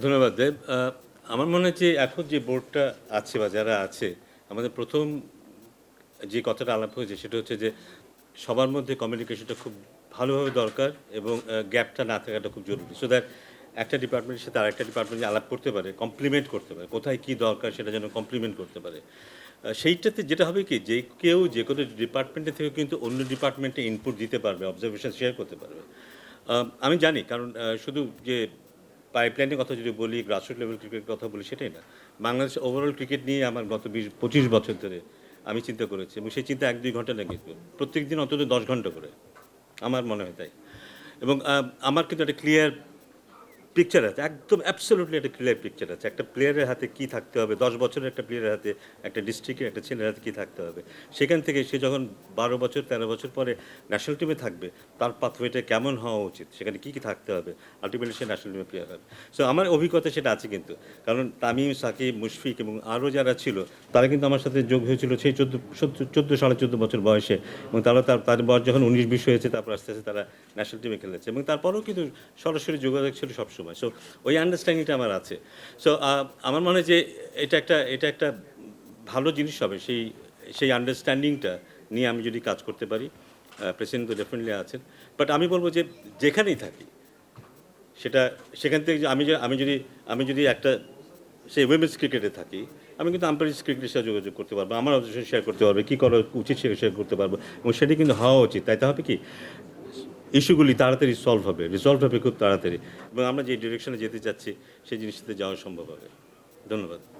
ধন্যবাদ, দেব। আমার মনে হয় যে এখন যে বোর্ডটা আছে বা যারা আছে, আমাদের প্রথম যে কথাটা আলাপ হয়েছে সেটা হচ্ছে যে সবার মধ্যে কমিউনিকেশনটা খুব ভালোভাবে দরকার এবং গ্যাপটা না থাকাটা খুব জরুরি। সো দ্যাট একটা ডিপার্টমেন্টের সাথে আরেকটা ডিপার্টমেন্টে আলাপ করতে পারে কমপ্লিমেন্ট করতে পারে, কোথায় কী দরকার সেটা যেন কমপ্লিমেন্ট করতে পারে। সেইটাতে যেটা হবে কি, যে কেউ যে কোনো ডিপার্টমেন্টে থেকে কিন্তু অন্য ডিপার্টমেন্টে ইনপুট দিতে পারবে অবজারভেশন শেয়ার করতে পারবে। আমি জানি, কারণ শুধু যে পাইপলাইনের কথা যদি বলি গ্রাসরুট লেভেল ক্রিকেটের কথা বলি, সেটাই না। বাংলাদেশ ওভারঅল ক্রিকেট নিয়ে আমার গত বিশ, পঁচিশ বছর ধরে আমি চিন্তা করেছি এবং সেই চিন্তা এক দুই ঘণ্টা লাগে প্রত্যেক দিন অন্তত দশ ঘণ্টা করে। আমার মনে হয় তাই। এবং আমার কিন্তু একটা ক্লিয়ার পিকচার আছে, একদম অ্যাবসোলুটলি একটা ক্লিয়ার পিকচার আছে। একটা প্লেয়ারের হাতে কি থাকতে হবে, দশ বছরের একটা প্লেয়ারের হাতে, একটা ডিস্ট্রিক্টের একটা ছেলের হাতে কী থাকতে হবে? সেখান থেকে সে যখন বারো বছর, তেরো বছর পরে ন্যাশনাল টিমে থাকবে, তার পাথওয়েটা কেমন হওয়া উচিত? সেখানে কী কী থাকতে হবে? আলটিমেটলি সে ন্যাশনাল টিমে প্লেয়ার হবে। সো আমার অভিজ্ঞতা সেটা আছে কিন্তু। কারণ তামিম, সাকিব, মুশফিক এবং আরও যারা ছিল, তারা কিন্তু আমার সাথে যোগ হয়েছিল সেই চোদ্দ চোদ্দ, সাড়ে চোদ্দ বছর বয়সে। এবং তারা তার তার বয়স যখন উনিশ, বিশ হয়েছে, তারপর আস্তে আস্তে তারা ন্যাশনাল টিমে খেলেছে। এবং তারপরেও কিন্তু সরাসরি যোগাযোগ ছিল সবসময়। সো ওই আন্ডারস্ট্যান্ডিংটা আমার আছে। সো আমার মনে হয় যে এটা একটা এটা একটা ভালো জিনিস হবে। সেই সেই আন্ডারস্ট্যান্ডিংটা নিয়ে আমি যদি কাজ করতে পারি প্রেসিডেন্ট তো ডেফিনেটলি আছেন। বাট আমি বলব যে যেখানেই থাকি, সেটা, সেখান থেকে আমি আমি যদি আমি যদি একটা, সেই উইমেন্স ক্রিকেটে থাকি, আমি কিন্তু আম্পায়ার ক্রিকেটের সাথে যোগাযোগ করতে পারব। আমার অবজেশন শেয়ার করতে পারব, কী করা উচিত সেটা শেয়ার করতে পারব। এবং সেটি কিন্তু হওয়া উচিত। তাই তা হবে কি? ইস্যুগুলি তাড়াতাড়ি সলভ হবে রিসলভ হবে খুব তাড়াতাড়ি। এবং আমরা যে ডিরেকশনে যেতে চাচ্ছি, সেই জিনিসটাতে যাওয়া সম্ভব হবে। ধন্যবাদ।